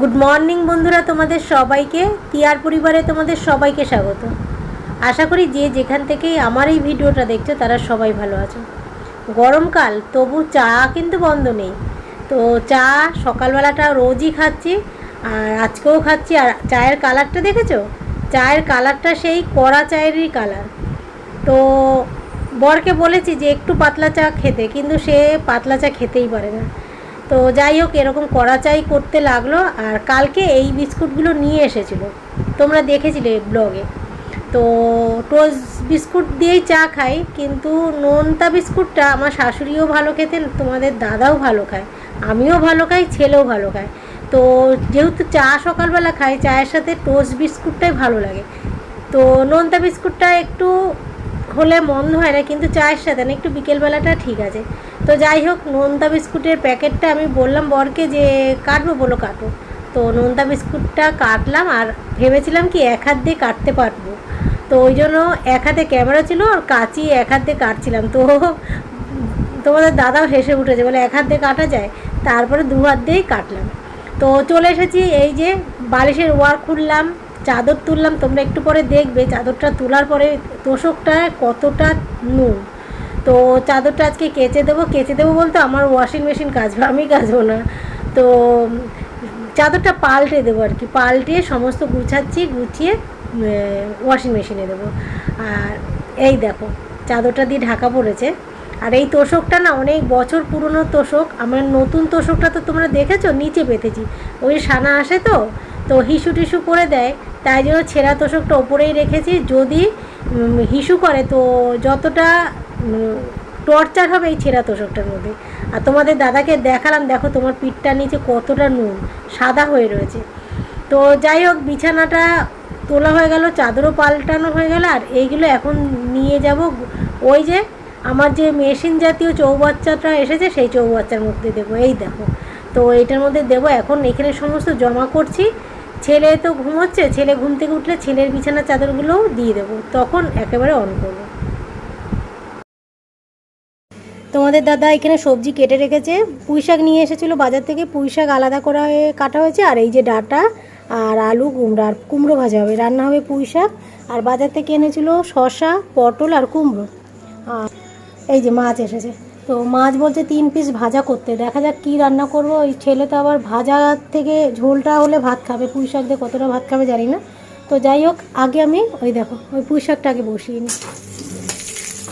Good morning বন্ধুরা, তোমাদের সবাইকে টিয়ার পরিবারে তোমাদের সবাইকে স্বাগত। আশা করি যে যেখান থেকেই আমার এই ভিডিওটা দেখছ, তারা সবাই ভালো আছো। গরমকাল, তবু চা কিন্তু বন্ধ নেই। তো চা সকালবেলাটা রোজই খাচ্ছি, আর আজকেও খাচ্ছি। আর চায়ের কালারটা দেখেছ? চায়ের কালারটা সেই কড়া চায়েরই কালার। তো বরকে বলেছি যে একটু পাতলা চা খেতে, কিন্তু সে পাতলা চা খেতেই পারে না। তো যাই হোক, এরকম কড়া চাই করতে লাগল আর কালকে এই বিস্কুটগুলো নিয়ে এসেছিল। তোমরা দেখেছিলে ব্লগে। তো টোজ বিস্কুট দিয়েই চা খাই, কিন্তু নোনতা বিস্কুটটা আমার শাশুড়িও ভালো খেতেন, তোমাদের দাদাও ভালো খায়। আমিও ভালো খাই, ছেলেও ভালো খায়। তো যেহেতু চা সকালবেলা খাই, চায়ের সাথে টোস্ট বিস্কুটটাই ভালো লাগে। তো নোনতা বিস্কুটটা একটু হলে মন্দ হয় না, কিন্তু চায়ের সাথে না, একটু বিকেলবেলাটা ঠিক আছে। তো যাই হোক, নোনতা বিস্কুটের প্যাকেটটা আমি বললাম বরকে যে কাটবো বলো কাটো। তো নোনতা বিস্কুটটা কাটলাম আর ভেবেছিলাম কি এক হাত দিয়ে কাটতে পারব। তো ওই জন্য এক হাতে ক্যামেরা ছিল আর কাঁচি এক হাত দিয়ে কাটছিলাম। তো তোমাদের দাদাও হেসে উঠেছে, বলে এক হাত দিয়ে কাটা যায়, তারপরে দু হাত দিয়েই কাটলাম। তো চলে এসেছি এই যে বালিশের ওয়ার খুললাম, চাদর তুললাম, তোমরা একটু পরে দেখবে, চাদরটা তোলার পরে তোষকটা কতটা নুন। তো চাদরটা আজকে কেচে দেবো। কেচে দেবো বলতে আমার ওয়াশিং মেশিন কাচবে, আমি কাচবো না। তো চাদরটা পাল্টে দেবো আর কি, পাল্টে সমস্ত গুছাচ্ছি, গুছিয়ে ওয়াশিং মেশিনে দেবো। আর এই দেখো, চাদরটা দিয়ে ঢাকা পড়েছে। আর এই তোষকটা না অনেক বছর পুরনো তোষক, আমার নতুন তোষকটা তো তোমরা দেখেছ? নিচে পেতেছি। ওই সানা আসে তো তো হিসু টিসু করে দেয়, তাই জন্য ছেঁড়া তোষকটা ওপরেই রেখেছি। যদি হিসু করে, তো যতটা টর্চার হবে এই ছেঁড়া তোষকটার মধ্যে। আর তোমাদের দাদাকে দেখালাম, দেখো তোমার পিঠটা নিচে কতটা নুন, সাদা হয়ে রয়েছে। তো যাই হোক, বিছানাটা তোলা হয়ে গেল, চাদরও পাল্টানো হয়ে গেল, আর এইগুলো এখন নিয়ে যাব। ওই যে আমার যে মেশিন জাতীয় চৌবাচ্চাটা এসেছে, সেই চৌবাচ্চার মধ্যে দেবো। এই দেখো, তো এইটার মধ্যে দেবো। এখন এখানে সমস্ত জমা করছি। ছেলে তো ঘুমোচ্ছে, ছেলে ঘুম থেকে উঠলে ছেলের বিছানার চাদরগুলোও দিয়ে দেবো। তখন একেবারে অন করব। তোমাদের দাদা এখানে সবজি কেটে রেখেছে। পুঁই শাক নিয়ে এসেছিল বাজার থেকে। পুঁই শাক আলাদা করা হয়ে কাটা হয়েছে। আর এই যে ডাটা আর আলু কুমড়ো আর কুমড়ো ভাজা হবে। রান্না হবে পুঁই শাক। আর বাজার থেকে এনেছিল শসা, পটল আর কুমড়ো। আর এই যে মাছ এসেছে। তো মাছ বলছে তিন পিস ভাজা করতে। দেখা যাক কী রান্না করব। ওই ছেলে তো আবার ভাজা থেকে ঝোলটা হলে ভাত খাবে। পুঁই শাক দিয়ে কতটা ভাত খাবে জানি না। তো যাই হোক, আগে আমি ওই দেখো, ওই পুঁই শাকটা আগে বসিয়ে নিই।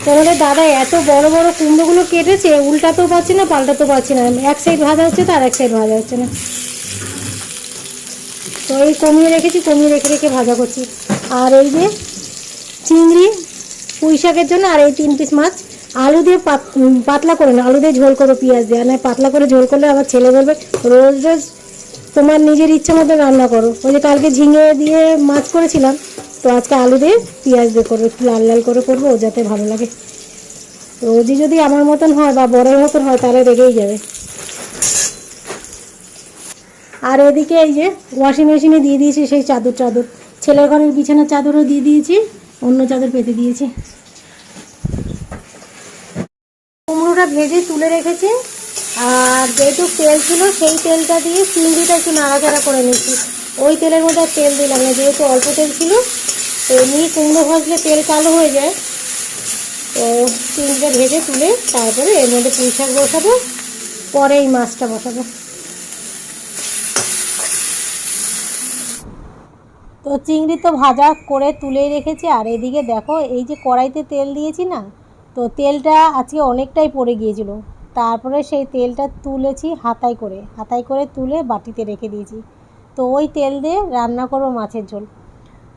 তোমাদের দাদা এত বড় বড় কুমড়োগুলো কেটেছে, উল্টাতেও পারছি না, পাল্টাতেও পারছি না। এক সাইড ভাজা হচ্ছে তো, আর এক সাইড ভাজা হচ্ছে না। তো এই কমিয়ে রেখেছি, কমিয়ে রেখে রেখে ভাজা করছি। আর এই যে চিংড়ি পুঁই শাকের জন্য, আর এই তিন পিস মাছ, আলু দিয়ে পাত- পাতলা করে না আলু দিয়ে ঝোল করো, পেঁয়াজ দিয়ে। না, পাতলা করে ঝোল করলে আবার ছেলে বলবে, রোজ রোজ তোমার নিজের ইচ্ছা মতো রান্না করো। ওই যে কালকে ঝিঙে দিয়ে মাছ করেছিলাম তো আজকে আলু দিয়ে পেঁয়াজ দিয়ে করব, একটু লাল লাল করে করব, ও যাতে ভালো লাগে। রোজই যদি আমার মতন হয় বা বড়ের মতন হয়, তাহলে রেগেই যাবে। আর এদিকে এই যে ওয়াশিং মেশিনে দিয়ে দিয়েছি সেই চাদর চাদর। ছেলের ঘরের বিছানার চাদরও দিয়ে দিয়েছি, অন্য চাদর পেতে দিয়েছি। কুমড়োটা ভেজে তুলে রেখেছি, আর যেহেতু তেল ছিল, সেই তেলটা দিয়ে চিংড়িটা একটু নাড়াচাড়া করে নিচ্ছি ওই তেলের মধ্যে তেল দিলাম না, যেহেতু অল্প তেল ছিল তো এমনি কুমড়ো ভাজলে তেল কালো হয়ে যায়। তো চিংড়িটা ভেজে তুলে তারপরে এর মধ্যে পুঁই শাক বসাবো পরে এই মাছটা বসাবো। তো চিংড়ি তো ভাজা করে তুলেই রেখেছি, আর এদিকে দেখো এই যে কড়াইতে তেল দিয়েছি না, তো তেলটা আজকে অনেকটাই পড়ে গিয়েছিল। তারপরে সেই তেলটা তুলেছি হাতায় করে হাতায় করে তুলে বাটিতে রেখে দিয়েছি। তো ওই তেল দিয়ে রান্না করব মাছের ঝোল।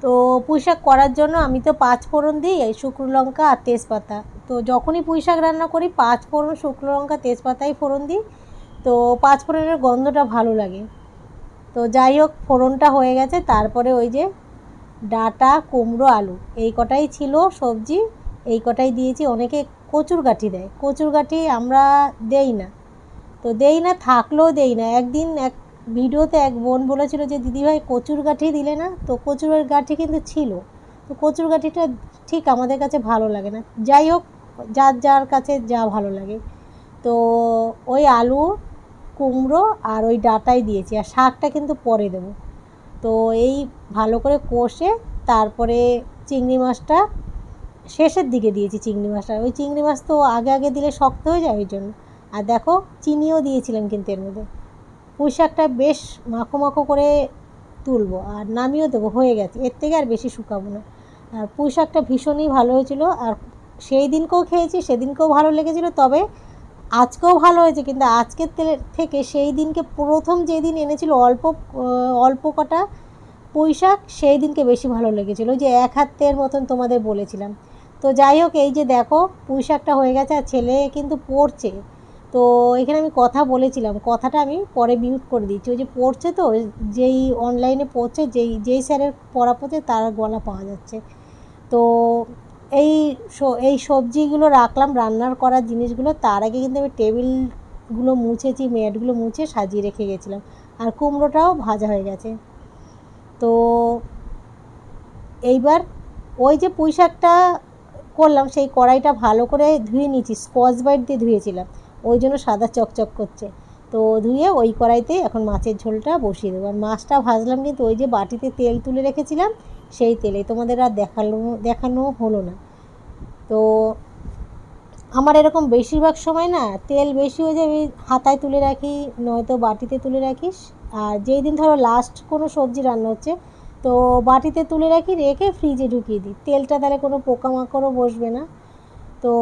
তো পুঁইশাক করার জন্য আমি তো পাঁচ ফোড়ন দিই, এই শুকনো লঙ্কা আর তেজপাতা। তো যখনই পুঁই শাক রান্না করি, পাঁচ ফোড়ন শুকনো লঙ্কা, তেজপাতাই ফোড়ন দিই। তো পাঁচ ফোড়নের গন্ধটা ভালো লাগে। তো যাই হোক, ফোড়নটা হয়ে গেছে। তারপরে ওই যে ডাটা, কুমড়ো, আলু, এই কটাই ছিল সবজি। এই কটাই দিয়েছি। অনেকে কচুর গাঠি দেয়। কচুর গাঠি আমরা দেই না। তো দেই না, থাকলেও দেই না। একদিন এক ভিডিওতে এক বোন বলেছিল যে দিদিভাই কচুর গাঠি দিলে না? তো কচুরের গাঠি কিন্তু ছিল। তো কচুর গাঠিটা ঠিক আমাদের কাছে ভালো লাগে না। যাই হোক, যার যার কাছে যা ভালো লাগে। তো ওই আলু, কুমড়ো আর ওই ডাটাই দিয়েছি। আর শাকটা কিন্তু পরে দেবো। তো এই ভালো করে কষে তারপরে চিংড়ি মাছটা শেষের দিকে দিয়েছি চিংড়ি মাছটা। ওই চিংড়ি মাছ তো আগে আগে দিলে শক্ত হয়ে যায় ওই জন্য। আর দেখো, চিনিও দিয়েছিলাম কিন্তু এর মধ্যে। পুঁই শাকটা বেশ মাখো মাখো করে তুলবো আর নামিয়েও দেবো, হয়ে গেছে। এর থেকে আর বেশি শুকাবো না। আর পুঁই শাকটা ভীষণই ভালো হয়েছিল আর সেই দিনকেও খেয়েছি, সেদিনকেও ভালো লেগেছিলো, তবে আজকেও ভালো হয়েছে। কিন্তু আজকের তেলের থেকে সেই দিনকে প্রথম যেদিন এনেছিল অল্প অল্প কটা পুঁই শাক সেই দিনকে বেশি ভালো লেগেছিলো। যে এক হাতের মতন তোমাদের বলেছিলাম। তো যাই হোক, এই যে দেখো পুঁই শাকটা হয়ে গেছে আর ছেলে কিন্তু পড়ছে তো এখানে আমি কথা বলেছিলাম, কথাটা আমি পরে মিউট করে দিচ্ছি। ওই যে পড়ছে তো, যেই অনলাইনে পড়ছে, যেই যেই স্যারের পড়া পড়ছে, তার গলা পাওয়া যাচ্ছে। তো এই এই সবজিগুলো রাখলাম, রান্নার করার জিনিসগুলো, তার আগে কিন্তু আমি টেবিলগুলো মুছেছি, ম্যাটগুলো মুছে সাজিয়ে রেখে গেছিলাম। আর কুমড়োটাও ভাজা হয়ে গেছে। তো এইবার ওই যে পুঁই শাকটা করলাম, সেই কড়াইটা ভালো করে ধুয়ে নিয়েছি স্কচ বাইট দিয়ে ধুয়েছিলাম। ওই জন্য সাদা চকচক করছে। তো ধুয়ে ওই কড়াইতে এখন মাছের ঝোলটা বসিয়ে দেবো। আর মাছটা ভাজলাম কিন্তু ওই যে বাটিতে তেল তুলে রেখেছিলাম, সেই তেলে। তোমাদের আর দেখানো দেখানো হলো না। তো আমার এরকম বেশিরভাগ সময় না তেল বেশি হয়ে যায়, আমি হাতায় তুলে রাখি, নয়তো বাটিতে তুলে রাখিস। আর যেই দিন ধরো লাস্ট কোনো সবজি রান্না হচ্ছে, তো বাটিতে তুলে রাখি, রেখে ফ্রিজে ঢুকিয়ে দিই। তেলটা তাহলে কোনো পোকামাকড়ও বসবে না। তো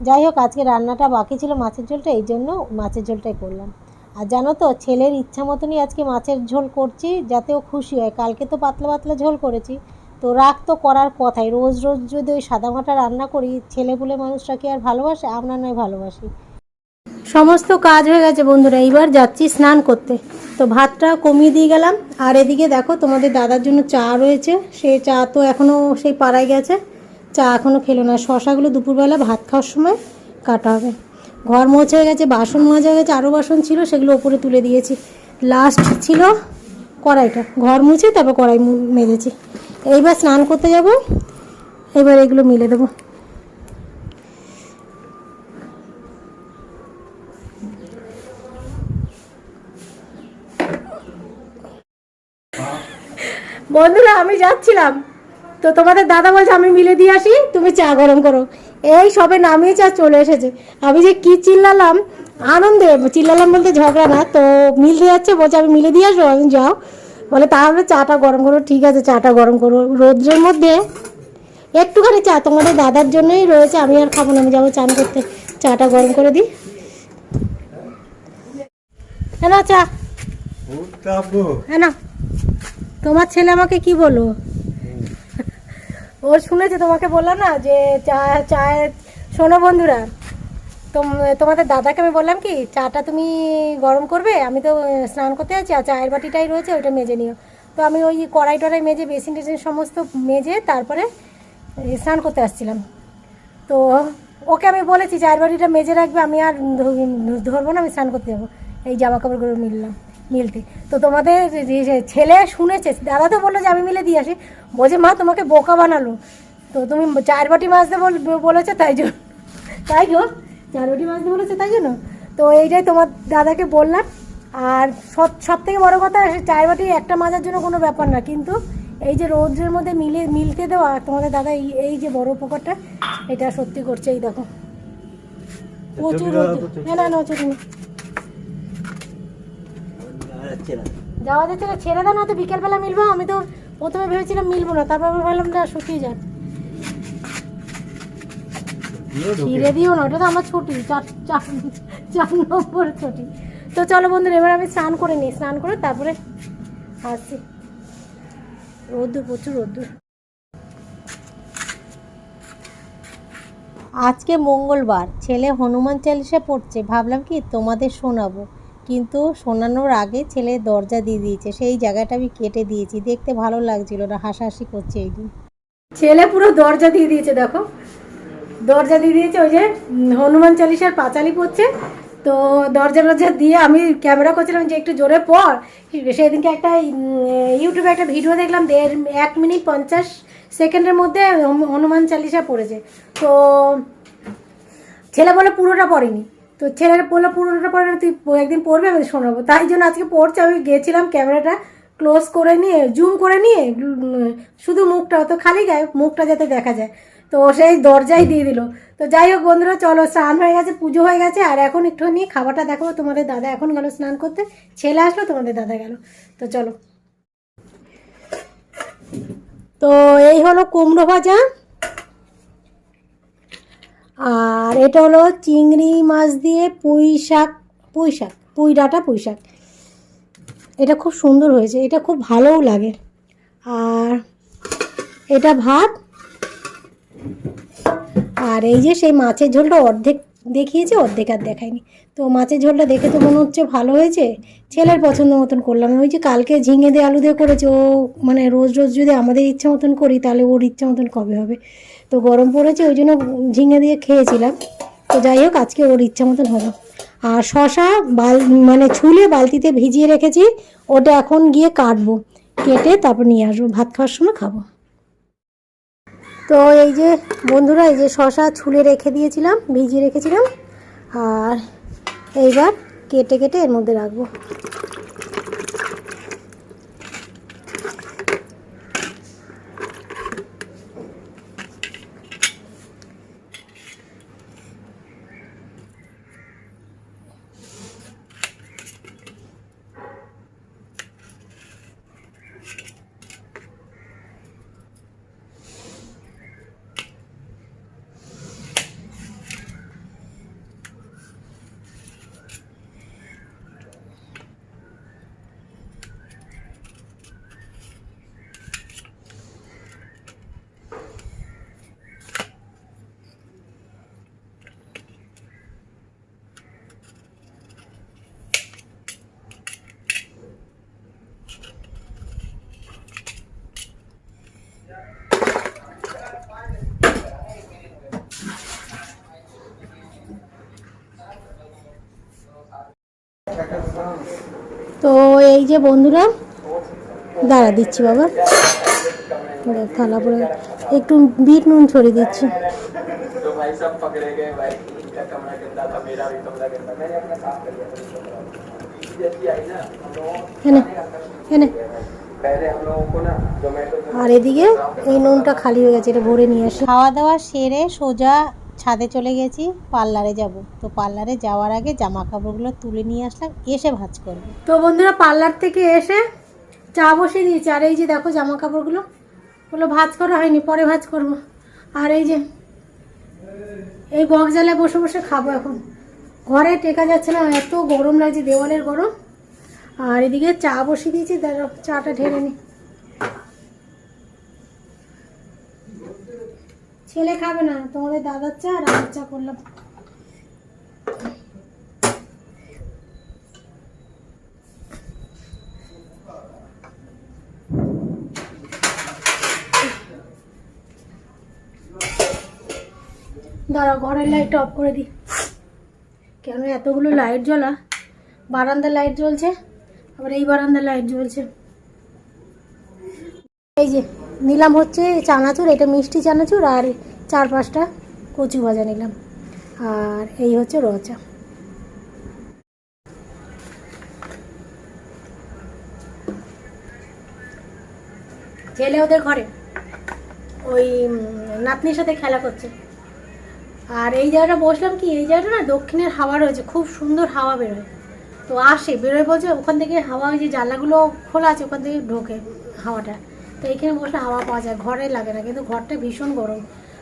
যাই হোক, আজকে রান্নাটা বাকি ছিল মাছের ঝোলটা, এই জন্য মাছের ঝোলটাই করলাম। আর জানো তো, ছেলের ইচ্ছা মতনই আজকে মাছের ঝোল করছি, যাতে ও খুশি হয়। কালকে তো পাতলা পাতলা ঝোল করেছি। তো রাগ তো করার কথাই, রোজ রোজ যদি ওই সাদামাটা রান্না করি, ছেলে বলে মানুষরা কি আর ভালোবাসে? আমরা নয় ভালোবাসি। সমস্ত কাজ হয়ে গেছে বন্ধুরা, এইবার যাচ্ছি স্নান করতে। তো ভাতটা কমিয়ে দিয়ে গেলাম। আর এদিকে দেখো, তোমাদের দাদার জন্য চা রয়েছে। সে চা তো এখনও সেই পাড়ায় গেছে। চা এখনও খেলো না। শশাগুলো দুপুরবেলা ভাত খাওয়ার সময় কাটা হবে। ঘর মোছা হয়ে গেছে, বাসন মাজা হয়ে গেছে আরও বাসন ছিল, সেগুলো ওপরে তুলে দিয়েছি। লাস্ট ছিল কড়াইটা। ঘর মুছে তারপর কড়াই মেজেছি। এইবার স্নান করতে যাব, এবার এগুলো মিলে দেবো। বন্ধুরা, আমি যাচ্ছিলাম। তো তোমাদের দাদা বলছে আমি মিলে দিয়ে আসি তুমি চা গরম করো। এই সবে নামিয়ে চা চলে এসেছে। আমি যে কি চিল্লালাম আনন্দে চিল্লালাম বলতে ঝগড়া না তো মিলতে যাচ্ছে বলছে আমি মিলে দিয়ে আসব আমি যাও। বলে তাহলে চাটা গরম করো ঠিক আছে চাটা গরম করো। রোদ্রের মধ্যে একটুখানি চা তোমাদের দাদার জন্যই রয়েছে আমি আর খাব না আমি যাব চান করতে। চাটা গরম করে দিই। হ্যাঁ চা। হ্যাঁ তোমার ছেলে আমাকে কি বলো ও শুনেছে তোমাকে বললাম না যে চা চায়ের শোনো বন্ধুরা, তোম- তোমাদের দাদাকে আমি বললাম কি, চাটা তুমি গরম করবে, আমি তো স্নান করতে যাচ্ছি, আর চায়ের বাটিটাই রয়েছে, ওইটা মেজে নিও। তো আমি ওই কড়াই টড়াই মেজে, বেসিন টেসিন সমস্ত মেজে তারপরে স্নান করতে আসছিলাম। তো ওকে আমি বলেছি, চায়ের বাটিটা মেজে রাখবে, আমি আর ধরবো না, আমি স্নান করতে যাব। এই জামা কাপড়গুলো মিললাম। মিলতে। তো তোমাদের ছেলে শুনেছে দাদা তো বলল যে আমি মিলে দিয়ে আসি। বলছে মা তোমাকে বোকা বানালো। তো তুমি চায়ের বাটি বল- বলেছ তাই জন্য। তাই গো চার বাটি মাজতে বলেছে তাই জন্য? তো এইটাই তোমার দাদাকে বললাম। আর সব সব থেকে বড়ো কথা চায়ের বাটি একটা মাজার জন্য কোনো ব্যাপার না। কিন্তু এই যে রোদ্রের মধ্যে মিলে মিলতে দেওয়া তোমাদের দাদা এই এই যে বড় উপকারটা এটা সত্যি করছে এই দেখো। প্রচুর রোদ হ্যাঁ না না চুরি। যাওয়া যাচ্ছে না ছেড়ে দাও না তো বিকেলবেলা মিলবো আমি তো প্রথমে ভেবেছিলাম মিলবো না তারপর ভাবলাম না শুকিয়ে যাক। ছিঁড়ে দিও না ওটা তো আমার ছুটি চার চার চার নম্বর ছুটি। তো চলো বন্ধুরা এবার আমি স্নান করে নিই স্নান করে তারপরে আসছি। রোদ্দুর প্রচুর রোদ্দুর। আজকে মঙ্গলবার ছেলে হনুমান চালিশা পড়ছে ভাবলাম কি তোমাদের শোনাবো। কিন্তু শোনানোর আগে ছেলে দরজা দিয়ে দিয়েছে। সেই জায়গাটা আমি কেটে দিয়েছি। দেখতে ভালো লাগছিল না, হাসাহাসি করছে এই দিন। ছেলে পুরো দরজা দিয়ে দিয়েছে, দেখো। দরজা দিয়ে দিয়েছে, ওই যে হনুমান চালিশার পাঁচালি পড়ছে। তো দরজা দরজা দিয়ে আমি ক্যামেরা করছিলাম যে একটু জোরে পর সেদিনকে একটা ইউটিউবে একটা ভিডিও দেখলাম, দেড়, এক মিনিট পঞ্চাশ সেকেন্ডের মধ্যে হনু- হনুমান চালিশা পড়েছে। তো ছেলে বলে পুরোটা পড়েনি। তো ছেলের বলল পুরোনোটা পরে না, তুই একদিন পড়বে আমি শোনাবো। তাই জন্য আজকে পড়ছে আমি গেছিলাম ক্যামেরাটা ক্লোজ করে নিয়ে জুম করে নিয়ে শুধু মুখটা অত খালি গায়ে মুখটা যাতে দেখা যায়। তো সেই দরজায় দিয়ে দিল। তো যাই হোক বন্ধুরা চলো স্নান হয়ে গেছে পুজো হয়ে গেছে আর এখন একটু নিয়ে খাবারটা দেখাবো। তোমাদের দাদা এখন গেল স্নান করতে ছেলে আসলো তোমাদের দাদা গেল। তো চলো। তো এই হলো কুমড়ো ভাজা। আর এটা হলো চিংড়ি মাছ দিয়ে পুঁই শাক পুঁই শাক, পুঁই ডাঁটা, পুঁই শাক। এটা খুব সুন্দর হয়েছে, এটা খুব ভালোও লাগে। আর এটা ভাত। আর এই যে সেই মাছের ঝোলটা অর্ধেক দেখিয়েছে, অর্ধেক আর দেখায়নি। তো মাছের ঝোলটা দেখে তো মনে হচ্ছে ভালো হয়েছে। ছেলের পছন্দ মতন করলাম। ওই যে কালকে ঝিঙে দিয়ে আলু দিয়ে করেছে, ও মানে রোজ রোজ যদি আমাদের ইচ্ছা মতন করি, তাহলে ওর ইচ্ছা মতন কবে হবে? তো গরম পড়েছে, ওই জন্য ঝিঙে দিয়ে খেয়েছিলাম। তো যাই হোক, আজকে ওর ইচ্ছা মতন হলো। আর শশা বাল মানে ছুলে বালতিতে ভিজিয়ে রেখেছি, ওটা এখন গিয়ে কাটবো। কেটে তারপর নিয়ে আসব। ভাত খাওয়ার সময় খাব। তো এই যে বন্ধুরা, এই যে শশা ছুলে রেখে দিয়েছিলাম, ভিজিয়ে রেখেছিলাম, আর এইবার কেটে কেটে এর মধ্যে রাখব। তো এই যে বন্ধুরা, দাঁড়া দিচ্ছি বাবা। থালা পরে একটু বিট নুন ছড়িয়ে দিচ্ছি। আর এদিকে এই নুনটা খালি হয়ে গেছে, এটা ভরে নিয়ে আসে। খাওয়া দাওয়া সেরে সোজা ছাদে চলে গেছি, পার্লারে যাব। তো পার্লারে যাওয়ার আগে জামা কাপড়গুলো তুলে নিয়ে আসলাম, এসে ভাজ করব। তো বন্ধুরা, পার্লার থেকে এসে চা বসিয়ে দিয়েছি। আর এই যে দেখো জামা কাপড়গুলো ওগুলো ভাজ করা হয়নি, পরে ভাজ করব। আর এই যে, এই বকজালে বসে বসে খাব এখন। ঘরে টেকা যাচ্ছে না, এত গরম লাগছে, দেওয়ালের গরম। আর এদিকে চা বসিয়ে দিয়েছি দেখো চাটা ঢেলে নি। ছেলে খাবে না, তোমাদের দাদার চা আর আমার চা করলাম। দাঁড়া ঘরের লাইট অফ করে দিই। কেন এতগুলো লাইট জ্বলা? বারান্দার লাইট জ্বলছে, আবার এই বারান্দার লাইট জ্বলছে। এই যে, নিলাম হচ্ছে চানাচুর, এটা মিষ্টি চানাচুর আর চার পাঁচটা কচু ভাজা নিলাম। আর এই হচ্ছে রচা। ছেলে ওদের ঘরে। ওই নাতনির সাথে খেলা করছে। আর এই জায়গাটা বসলাম কি, এই জায়গাটা না দক্ষিণের হাওয়া রয়েছে, খুব সুন্দর হাওয়া বেরোয়। তো আসে, বেরোয় বলছে ওখান থেকে হাওয়া, ওই যে জানলাগুলো খোলা আছে, ওখান থেকে ঢোকে হাওয়াটা। তো এইখানে বসলে হাওয়া পাওয়া যায়, ঘরে লাগে না, কিন্তু ঘরটা ভীষণ গরম।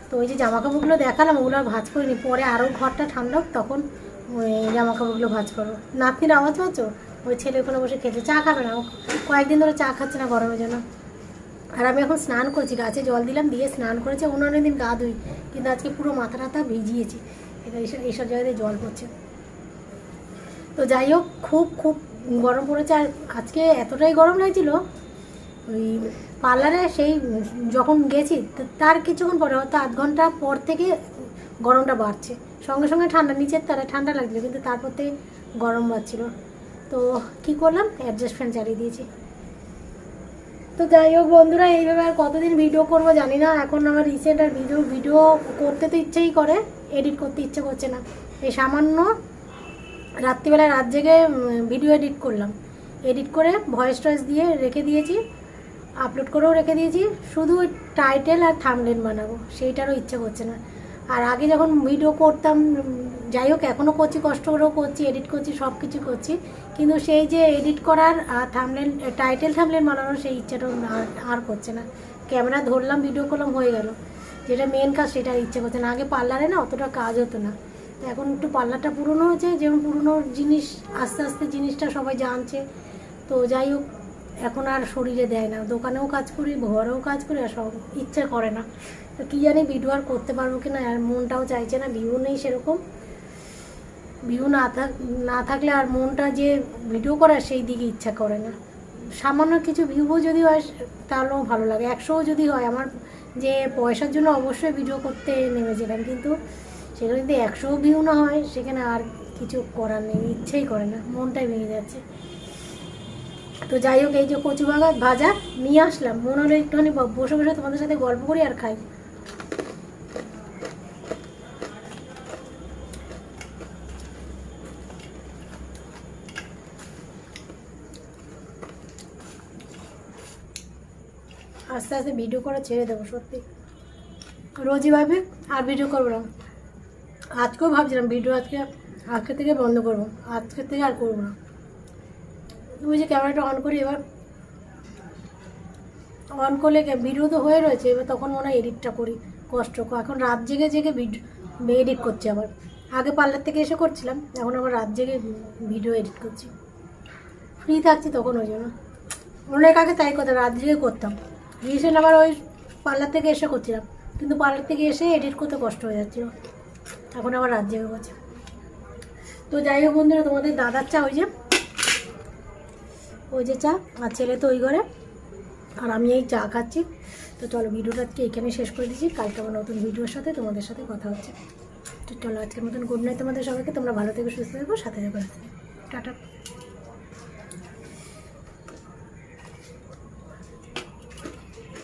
তো ওই যে জামা কাপড়গুলো দেখালাম, ওগুলো আর ভাজ করিনি। পরে আরও ঘরটা ঠান্ডা হোক তখন ওই জামা কাপড়গুলো ভাজ করব। নাতনির আওয়াজ পাচ্ছ? ওই ছেলে ওখানে বসে খেতে চা খাবে না কয়েকদিন ধরে চা খাচ্ছে না গরমের জন্য। আর আমি এখন স্নান করছি, গাছে জল দিলাম, দিয়ে স্নান করেছি অন্য অনেক দিন গা ধুই, কিন্তু আজকে পুরো মাথা টাথা ভিজিয়েছি। এটা এইসব এইসব জায়গাতে জল পড়ছে। তো যাই হোক, খুব খুব গরম পড়েছে, আর আজকে এতটাই গরম লাগছিল ওই পার্লারে সেই যখন গেছি তার কিছুক্ষণ পরে হয়তো আধ ঘণ্টা পর থেকে গরমটা বাড়ছে। সঙ্গে সঙ্গে ঠান্ডা, নিচের তারা ঠান্ডা লাগছিল, কিন্তু তারপর থেকে গরম বাড়ছিল। তো কি করলাম? অ্যাডজাস্ট ফ্যান চালিয়ে দিয়েছি। তো যাই হোক বন্ধুরা, এইভাবে আর কতদিন ভিডিও করব জানি না। এখন আমার রিসেন্ট আর ভিডিও ভিডিও করতে তো ইচ্ছেই করে এডিট করতে ইচ্ছে করছে না। এই সামান্য রাত্রিবেলা রাত জেগে ভিডিও এডিট করলাম। এডিট করে ভয়েস টয়েস দিয়ে রেখে দিয়েছি। আপলোড করেও রেখে দিয়েছি। শুধু টাইটেল আর থামলেন বানাবো, সেইটারও ইচ্ছা করছে না। আর আগে যখন ভিডিও করতাম, যাই হোক এখনও করছি, কষ্ট করেও করছি এডিট করছি সব কিছু করছি। কিন্তু সেই যে এডিট করার আর থামলেন টাইটেল থামলেন বানানোর সেই ইচ্ছাটাও আর- করছে না। ক্যামেরা ধরলাম ভিডিও করলাম, হয়ে গেল। যেটা মেন কাজ সেটার ইচ্ছে করছে না। আগে পার্লারে না অতটা কাজ হতো না। এখন একটু পার্লারটা পুরনো হয়েছে, যেমন পুরনো জিনিস, আস্তে আস্তে জিনিসটা সবাই জানছে। তো যাই হোক এখন আর শরীরে দেয় না। দোকানেও কাজ করি, ঘরেও কাজ করি আর সব ইচ্ছে করে না। তো কী জানি ভিডিও আর করতে পারব কি না, আর মনটাও চাইছে না, ভিউ নেই সেরকম। ভিউ না থাক, না থাকলে আর মনটা যে ভিডিও করার সেই দিকে ইচ্ছা করে না। সামান্য কিছু ভিউও যদি হয়, তাহলেও ভালো লাগে। একশোও যদি হয়, আমার যে পয়সার জন্য অবশ্যই ভিডিও করতে নেমেছিলাম কিন্তু সেখানে যদি একশোও ভিউ না হয়, সেখানে আর কিছু করার নেই, ইচ্ছেই করে না। মনটাই ভেঙে যাচ্ছে। তো যাই হোক, এই যে কচু বাগা ভাজা নিয়ে আসলাম। মনে হলো একটুখানি বসে বসে তোমাদের সাথে গল্প করি আর খাই। আস্তে আস্তে ভিডিও করা ছেড়ে দেবো, সত্যি। রোজই ভাবে আর ভিডিও করব না। আজকেও ভাবছিলাম ভিডিও আজকে আজকে থেকে বন্ধ করব, আজকে থেকে আর করব না। তুমি যে ক্যামেরাটা অন করি এবার অন করলে ভিডিও তো হয়ে রয়েছে, এবার তখন মনে হয় এডিটটা করি, কষ্ট এখন রাত জেগে জেগে ভিডিও এডিট করছি আবার। আগে পার্লার থেকে এসে করছিলাম, এখন আবার রাত জেগে ভিডিও এডিট করছি। ফ্রি থাকছি তখন ওই জন্য। অনেক আগে তাই কথা, রাত জেগে করতাম। রিসেন্ট আবার ওই পার্লার থেকে এসে করছিলাম, কিন্তু পার্লার থেকে এসে এডিট করতে কষ্ট হয়ে যাচ্ছিল। এখন আবার রাত জেগে করছে। তো যাই হোক বন্ধুরা, তোমাদের দাদার চা ওই যে ওই যে চা, আর ছেলে তো ওই ঘরে। আর আমি এই চা খাচ্ছি। তো চলো ভিডিওটা আজকে এখানে শেষ করে দিচ্ছি। কালকে আমার নতুন ভিডিওর সাথে তোমাদের সাথে কথা হচ্ছে। তো চলো আজকের মতন গুড নাইট তোমাদের সবাইকে। তোমরা ভালো থেকে, সুস্থ থাকো, সাথে থাকো। টাটা।